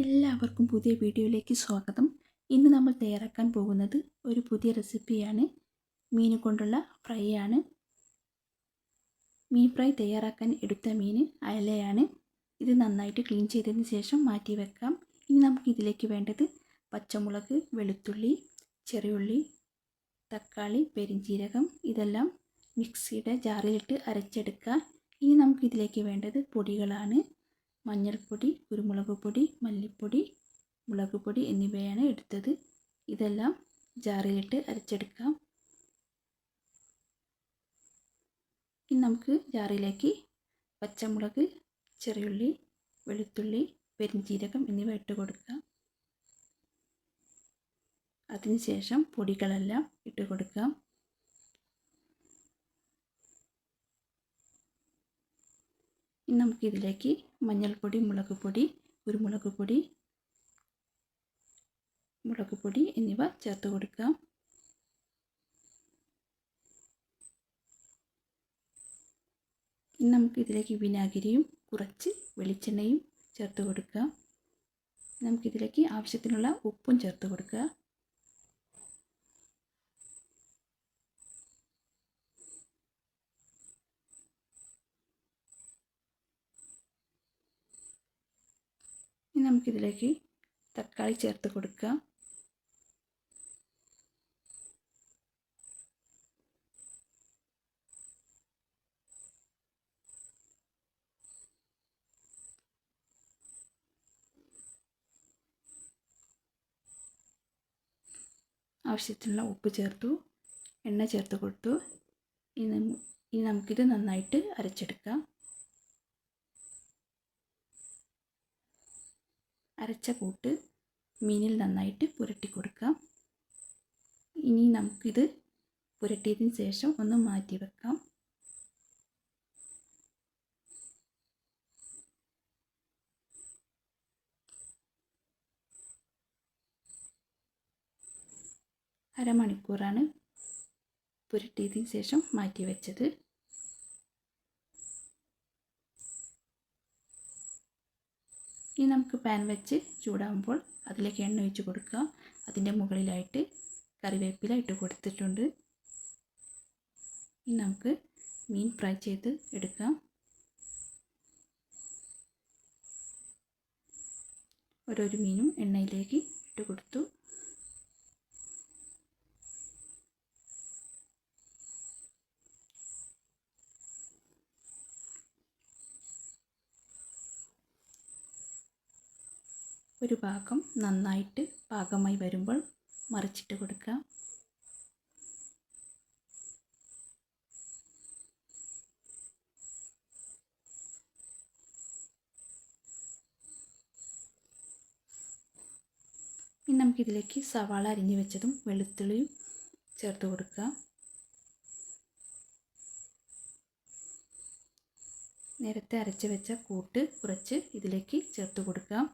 എല്ലാവർക്കും പുതിയ വീഡിയോയിലേക്ക് സ്വാഗതം. ഇന്ന് നമ്മൾ തയ്യാറാക്കാൻ പോകുന്നത് ഒരു പുതിയ റെസിപ്പിയാണ്. മീൻ കൊണ്ടുള്ള ഫ്രൈ ആണ്. മീൻ ഫ്രൈ തയ്യാറാക്കാൻ എടുത്ത മീൻ അയലയാണ്. ഇത് നന്നായിട്ട് ക്ലീൻ ചെയ്തതിന് ശേഷം മാറ്റി വെക്കാം. ഇനി നമുക്ക് ഇതിലേക്ക് വേണ്ടത് പച്ചമുളക് വെളുത്തുള്ളി ചെറിയുള്ളി തക്കാളി പെരിഞ്ചീരകം ഇതെല്ലാം മിക്സിയുടെ ജാറിലിട്ട് അരച്ചെടുക്കുക ഇനി നമുക്കിതിലേക്ക് വേണ്ടത് പൊടികളാണ്. മഞ്ഞൾപ്പൊടി കുരുമുളക് പൊടി മല്ലിപ്പൊടി മുളക് പൊടി എന്നിവയാണ് എടുത്തത്. ഇതെല്ലാം ജാറിലിട്ട് അരച്ചെടുക്കാം. ഇനി നമുക്ക് ജാറിലേക്ക് പച്ചമുളക് ചെറിയുള്ളി വെളുത്തുള്ളി പെരിഞ്ചീരകം എന്നിവ ഇട്ട് കൊടുക്കാം. അതിനുശേഷം പൊടികളെല്ലാം ഇട്ട് കൊടുക്കാം. നമുക്കിതിലേക്ക് മഞ്ഞൾപ്പൊടി മുളക് പൊടി കുരുമുളക് പൊടി മുളക് പൊടി എന്നിവ ചേർത്ത് കൊടുക്കാം. ഇനി നമുക്കിതിലേക്ക് വിനാഗിരിയും കുറച്ച് വെളിച്ചെണ്ണയും ചേർത്ത് കൊടുക്കാം. നമുക്കിതിലേക്ക് ആവശ്യത്തിനുള്ള ഉപ്പും ചേർത്ത് കൊടുക്കുക. ഇനി നമുക്കിതിലേക്ക് തക്കാളി ചേർത്ത് കൊടുക്കുക. ആവശ്യത്തിനുള്ള ഉപ്പ് ചേർത്തു എണ്ണ ചേർത്ത് കൊടുത്തു. ഇനി ഇനി നമുക്കിത് നന്നായിട്ട് അരച്ചെടുക്കാം. അരച്ച കൂട്ട് മീനിൽ നന്നായിട്ട് പുരട്ടി കൊടുക്കാം. ഇനി നമുക്കിത് പുരട്ടിയതിന് ശേഷം ഒന്ന് മാറ്റി വെക്കാം. അരമണിക്കൂറാണ് പുരട്ടിയതിന് ശേഷം മാറ്റി വെച്ചത്. ഇനി നമുക്ക് പാൻ വെച്ച് ചൂടാകുമ്പോൾ അതിലേക്ക് എണ്ണ ഒഴിച്ച് കൊടുക്കുക. അതിന്റെ മുകളിലായിട്ട് കറിവേപ്പില ഇട്ട് കൊടുത്തിട്ടുണ്ട്. ഇനി നമുക്ക് മീൻ ഫ്രൈ ചെയ്ത് എടുക്കാം. ഓരോരോ മീനും എണ്ണയിലേക്ക് ഇട്ട് കൊടുത്തു. ഒരു ഭാഗം നന്നായിട്ട് പാകമായി വരുമ്പോൾ മറിച്ചിട്ട് കൊടുക്കുക ഇനി നമുക്കിതിലേക്ക് സവാള അരിഞ്ഞു വെച്ചതും വെളുത്തുള്ളിയും ചേർത്ത് കൊടുക്കുക നേരത്തെ അരച്ച് വെച്ച കൂട്ട് കുറച്ച് ഇതിലേക്ക് ചേർത്ത് കൊടുക്കാം.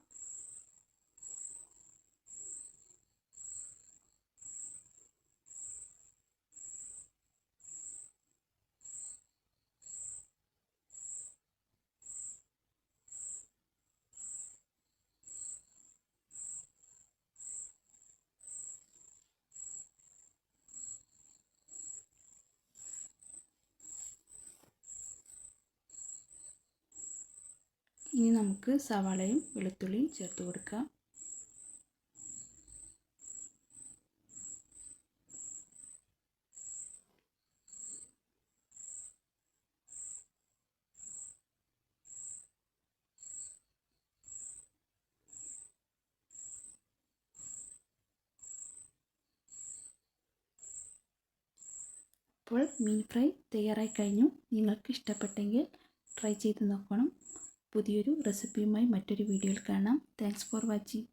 ഇനി നമുക്ക് സവാളയും വെളുത്തുള്ളിയും ചേർത്ത് കൊടുക്കാം. അപ്പോൾ മീൻ ഫ്രൈ തയ്യാറായി കഴിഞ്ഞു. നിങ്ങൾക്ക് ഇഷ്ടപ്പെട്ടെങ്കിൽ ട്രൈ ചെയ്ത് നോക്കണം. പുതിയൊരു റെസിപ്പിയുമായി മറ്റൊരു വീഡിയോയിൽ കാണാം. Thanks for watching